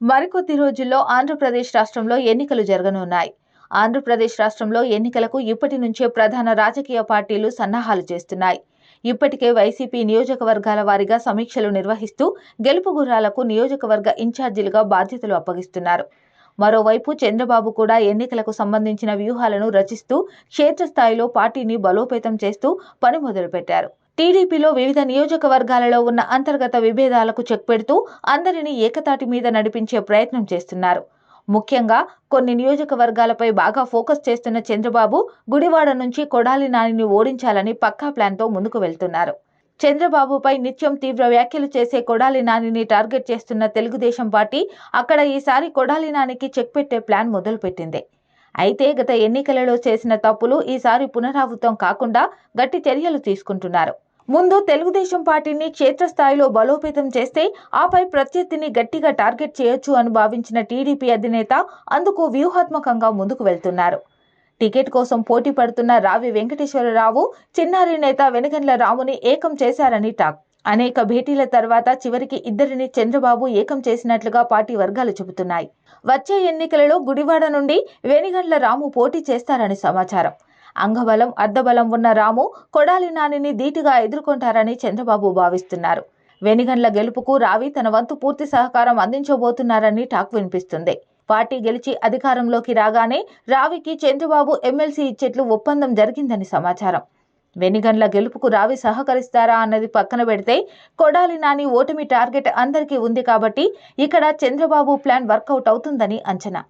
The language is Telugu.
మరికొద్ది రోజుల్లో ఆంధ్రప్రదేశ్ రాష్ట్రంలో ఎన్నికలు జరగనున్నాయి. ఆంధ్రప్రదేశ్ రాష్ట్రంలో ఎన్నికలకు ఇప్పటి నుంచే ప్రధాన రాజకీయ పార్టీలు సన్నాహాలు చేస్తున్నాయి. ఇప్పటికే వైసీపీ నియోజకవర్గాల వారీగా సమీక్షలు నిర్వహిస్తూ గెలుపు గుర్రాలకు నియోజకవర్గ ఇన్ఛార్జీలుగా బాధ్యతలు అప్పగిస్తున్నారు. మరోవైపు చంద్రబాబు కూడా ఎన్నికలకు సంబంధించిన వ్యూహాలను రచిస్తూ క్షేత్రస్థాయిలో పార్టీని బలోపేతం చేస్తూ పని మొదలుపెట్టారు. టీడీపీలో వివిధ నియోజకవర్గాలలో ఉన్న అంతర్గత విభేదాలకు చెక్ పెడుతూ అందరినీ ఏకతాటి మీద నడిపించే ప్రయత్నం చేస్తున్నారు. ముఖ్యంగా కొన్ని నియోజకవర్గాలపై బాగా ఫోకస్ చేస్తున్న చంద్రబాబు గుడివాడ నుంచి కొడాలి నానిని ఓడించాలని పక్కా ప్లాన్తో ముందుకు వెళ్తున్నారు. చంద్రబాబుపై నిత్యం తీవ్ర వ్యాఖ్యలు చేసే కొడాలి నానిని టార్గెట్ చేస్తున్న తెలుగుదేశం పార్టీ అక్కడ ఈసారి కొడాలి నానికి చెక్ పెట్టే ప్లాన్ మొదలుపెట్టింది. అయితే గత ఎన్నికలలో చేసిన తప్పులు ఈసారి పునరావృతం కాకుండా గట్టి చర్యలు తీసుకుంటున్నారు. ముందు తెలుగుదేశం పార్టీని క్షేత్రస్థాయిలో బలోపేతం చేస్తే ఆపై ప్రత్యర్థిని గట్టిగా టార్గెట్ చేయొచ్చు అని భావించిన టీడీపీ అధినేత అందుకు వ్యూహాత్మకంగా ముందుకు వెళ్తున్నారు. టికెట్ కోసం పోటీ పడుతున్న రావి వెంకటేశ్వరరావు చిన్నారి నేత వెనగండ్ల రాముని ఏకం చేశారని టాక్. అనేక భేటీల తర్వాత చివరికి ఇద్దరిని చంద్రబాబు ఏకం చేసినట్లుగా పార్టీ వర్గాలు చెబుతున్నాయి. వచ్చే ఎన్నికలలో గుడివాడ నుండి వెనిగండ్ల రాము పోటీ చేస్తారని సమాచారం. అంగబలం అర్ధబలం ఉన్న రాము కొడాలి నానిని ధీటుగా ఎదుర్కొంటారని చంద్రబాబు భావిస్తున్నారు. వెనిగండ్ల గెలుపుకు రావి తన వంతు పూర్తి సహకారం అందించబోతున్నారని టాక్ వినిపిస్తుంది. పార్టీ గెలిచి అధికారంలోకి రాగానే రావికి చంద్రబాబు ఎమ్మెల్సీ ఇచ్చేట్లు ఒప్పందం జరిగిందని సమాచారం. వెనిగండ్ల గెలుపుకు రావి సహకరిస్తారా అన్నది పక్కన పెడితే కొడాలి నాని ఓటమి టార్గెట్ అందరికీ ఉంది కాబట్టి ఇక్కడ చంద్రబాబు ప్లాన్ వర్కౌట్ అవుతుందని అంచనా.